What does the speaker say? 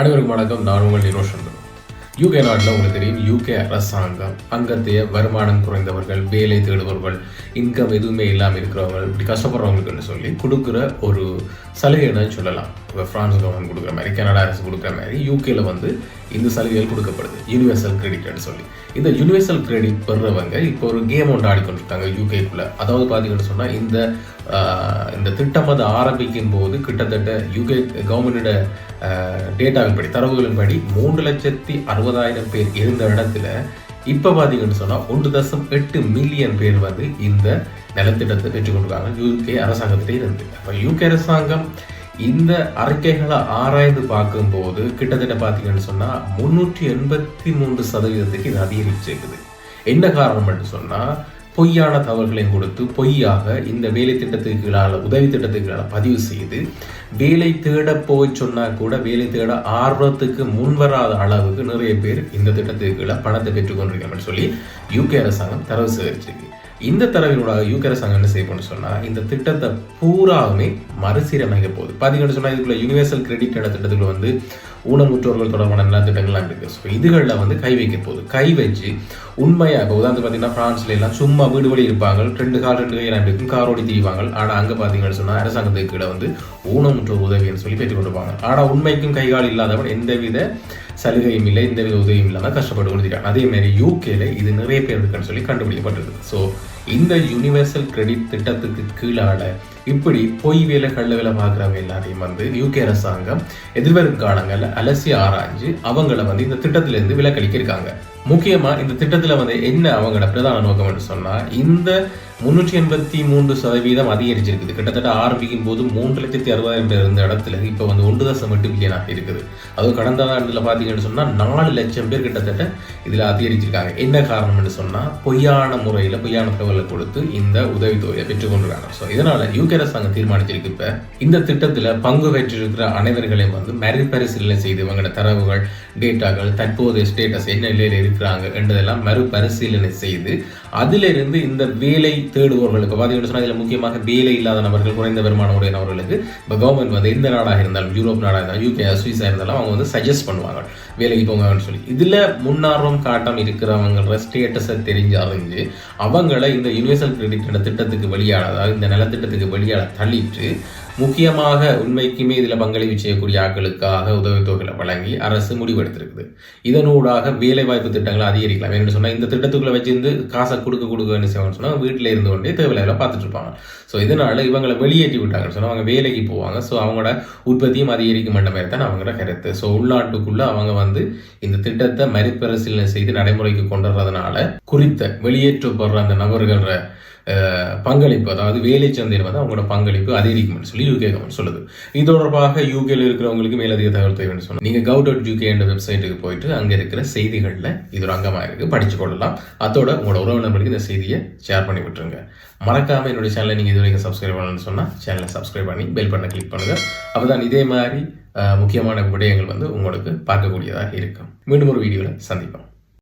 அனைவருக்கும் வணக்கம். நான் உங்கள் நிரோஷன். யூகே நாட்டில் உங்களுக்கு தெரியும் யூகே அரசாங்கம் அங்கத்தைய வருமானம் குறைந்தவர்கள் வேலை தேடுபவர்கள் இன்கம் எதுவுமே இல்லாமல் இருக்கிறவங்க இப்படி கஷ்டப்படுறவங்களுக்குன்னு சொல்லி கொடுக்குற ஒரு சலுகைன்னு சொல்லலாம். இப்போ ஃப்ரான்ஸ் கவர்மெண்ட் கொடுக்குற மாதிரி கனடா அரசு கொடுக்குற மாதிரி யூகேல வந்து இந்த சலுகைகள் கொடுக்கப்படுது. யூனிவர்சல் கிரெடிட்னு சொல்லி. இந்த யூனிவர்சல் கிரெடிட் பெறுறவங்க இப்போ ஒரு கேம் ஒன்று ஆடிக்கொண்டிருக்காங்க யூகேக்குள்ளே அதாவது பார்த்தீங்கன்னு சொன்னால் இந்த இந்த திட்டம் அது ஆரம்பிக்கும் போது கிட்டத்தட்ட யூகே கவர்மெண்டோட டேட்டாவின்படி தரவுகளின்படி மூன்று லட்சத்தி அறுபதாயிரம் பேர் இருந்த இடத்துல இப்போ பார்த்தீங்கன்னு சொன்னால் ஒன்று தசம் எட்டு மில்லியன் பேர் வந்து இந்த நிலத்திட்டத்தை பெற்றுக்கொண்டிருக்காங்க யூகே அரசாங்கத்திட்டே இருந்து. அப்போ யூகே அரசாங்கம் இந்த அறிக்கைகளை ஆராய்ந்து பார்க்கும்போது கிட்டத்தட்ட பார்த்தீங்கன்னு சொன்னால் முன்னூற்றி எண்பத்தி மூன்று சதவீதத்துக்கு இது அதிகரிச்சிருக்குது என்ன காரணம்னு சொன்னால் பொய்யான தகவல்களையும் கொடுத்து பொய்யாக இந்த வேலை திட்டத்துக்கு உதவி திட்டத்துக்கு பதிவு செய்து வேலை தேட போய் சொன்னால் கூட வேலை தேட ஆர்வத்துக்கு முன்வராத அளவுக்கு நிறைய பேர் இந்த திட்டத்துக்கு பணத்தை பெற்றுக்கொண்டிருக்காங்கன்னு சொல்லி யூகே அரசாங்கம் தரவு சேகரிச்சிருக்கு. இந்த தரவினூடாக யூகே அரசாங்கம் என்ன செய்யணும்னு சொன்னா இந்த திட்டத்தை பூராவுமே மறுசீரமைக்க போகுது. பார்த்தீங்கன்னு சொன்னால் இதுக்குள்ள யூனிவர்சல் கிரெடிட் திட்டத்துக்குள்ள வந்து ஊனமுற்றோர்கள் தொடர்பான நல்ல திட்டங்கள்லாம் இருக்கு. ஸோ இதுகளில் வந்து கை வைக்க போகுது. கை வச்சு உண்மையாக இப்போ உதாரணத்துக்கு பார்த்தீங்கன்னா பிரான்ஸ்ல எல்லாம் சும்மா வீடு வழி இருப்பாங்க. ரெண்டு கால் ரெண்டு கை எல்லாம் இருக்கும். கார் ஓடி திரிவாங்க ஆனால் அங்கே பார்த்தீங்கன்னு சொன்னால் அரசாங்கத்துக்கு கீழே வந்து ஊனமுற்ற உதவின்னு சொல்லி பெற்றுக்கொண்டுப்பாங்க ஆனால் உண்மைக்கும் கை கால் இல்லாதவன் எந்தவித சலுகையும் இல்லை எந்தவித உதவியும் இல்லாமல் கஷ்டப்பட்டு கொண்டு அதே மாதிரி யூகேல இது நிறைய பேர் இருக்குன்னு சொல்லி கண்டுபிடிக்கப்பட்டிருக்கு. ஸோ இந்த யூனிவர்சல் கிரெடிட் திட்டத்துக்கு கீழால இப்படி பொய் வேலை கள்ள வேலை பார்க்குறவங்க எல்லாரையும் வந்து யூகே அரசாங்கம் எதிர்வரும் காலங்களில் அலசி ஆராய்ஞ்சு அவங்கள வந்து இந்த திட்டத்திலிருந்து விலக்களிக்க இருக்காங்க முக்கியமா இந்த திட்டத்துல வந்து என்ன அவங்களோட பிரதான நோக்கம்னு சொன்னால் சொன்னா இந்த முன்னூற்றி எண்பத்தி மூன்று சதவீதம் அதிகரிச்சிருக்குது. கிட்டத்தட்ட ஆரம்பிக்கும் போது மூன்று லட்சத்தி அறுபதாயிரம் பேர் இருந்த இடத்துல இப்போ வந்து ஒன்று தசம் எட்டு பில்லியனாக இருக்குது. அதுவும் கடந்த ஆண்டில் பார்த்தீங்கன்னு சொன்னால் நாலு லட்சம் பேர் கிட்டத்தட்ட இதில் அதிகரிச்சிருக்காங்க. என்ன காரணம்னு சொன்னால் பொய்யான முறையில் பொய்யான தகவலை கொடுத்து இந்த உதவித்தொகையை பெற்றுக்கொண்டிருக்காங்க ஸோ இதனால் யூகே அரசாங்கம் தீர்மானிச்சிருக்கு இப்போ. இந்த திட்டத்தில் பங்கு பெற்றிருக்கிற அனைவர்களையும் வந்து மறுபரிசீலனை செய்து இவங்களோட தரவுகள் டேட்டாக்கள் தற்போதைய ஸ்டேட்டஸ் என்ன நிலையில் இருக்கிறாங்க என்றதெல்லாம் மறுபரிசீலனை செய்து அதிலிருந்து இந்த வேலை தேடுபவர்கள் இப்போ பார்த்தீங்கன்னு சொன்னால் இதில் முக்கியமாக வேலை இல்லாத நபர்கள் குறைந்த வருமானம் உடைய நபர்களுக்கு இப்போ கவர்மெண்ட் வந்து எந்த நாடாக இருந்தாலும் யூரோப் நாடாக இருந்தாலும் யூகே சுவிஸாக இருந்தாலும் அவங்க வந்து சஜஸ்ட் பண்ணுவாங்க. வேலைக்கு போங்கன்னு சொல்லி. இதில் முன்னார்வம் காட்டம் இருக்கிறவங்கள ஸ்டேட்டஸை தெரிஞ்சு அறிஞ்சு அவங்கள இந்த யூனிவர்சல் கிரெடிட் திட்டத்துக்கு வெளியாட அதாவது இந்த நலத்திட்டத்துக்கு வெளியாட தள்ளிட்டு முக்கியமாக உண்மைக்குமே இதில் பங்களிப்பு செய்யக்கூடிய ஆட்களுக்காக உதவித்தொகைகளை வழங்கி அரசு முடிவெடுத்திருக்குது. இதனூடாக வேலைவாய்ப்பு திட்டங்களை அதிகரிக்கலாம். என்ன சொன்னால் இந்த திட்டத்துக்குள்ள வச்சிருந்து காசை கொடுக்க கொடுக்க என்ன செய்வாங்கன்னு சொன்னால் வீட்டில் இருந்து கொண்டே தேவையில்லை பார்த்துட்டு இருப்பாங்க ஸோ இதனால இவங்களை வெளியேற்றி விட்டாங்கன்னு சொன்னால் அவங்க வேலைக்கு போவாங்க. ஸோ அவங்களோட உற்பத்தியும் அதிகரிக்கும் என்ற மாதிரி தான் அவங்களோட கருத்து. ஸோ உள்நாட்டுக்குள்ளே அவங்க வந்து இந்த திட்டத்தை மறுபரிசீலனை செய்து நடைமுறைக்கு கொண்டு வர்றதுனால குறித்த வெளியேற்றப்படுற அந்த நபர்கள பங்களிப்பு அதாவது வேலை சந்தையில் வந்து அவங்களோட பங்களிப்பு அதிகரிக்கும்னு சொல்லி யூகே கவர்மெண்ட் சொல்லுது. இது தொடர்பாக யூகேல இருக்கிறவங்களுக்கு மேலதிக தகவல் தேவைன்னு சொன்னால் நீங்கள் கவு டாட் யூகே என்ற வெப்சைட்டுக்கு போயிட்டு அங்கே இருக்கிற செய்திகளில் இது ஒரு அங்கமாக இருக்கு படிச்சு கொள்ளலாம். அதோட உங்களோட உறவினர்களுக்கு இந்த செய்தியை ஷேர் பண்ணி விட்டுருங்க. மறக்காமல் என்னுடைய சேனலை நீங்கள் இது வரைக்கும் சப்ஸ்கிரைப் பண்ணணும்னு சொன்னால் சேனலை சப்ஸ்கிரைப் பண்ணி பெல் பட்டனை கிளிக் பண்ணுங்கள் அப்போ தான் இதே மாதிரி முக்கியமான விடயங்கள் வந்து உங்களுக்கு பார்க்கக்கூடியதாக இருக்கும். மீண்டும் ஒரு வீடியோவில் சந்திப்போம்.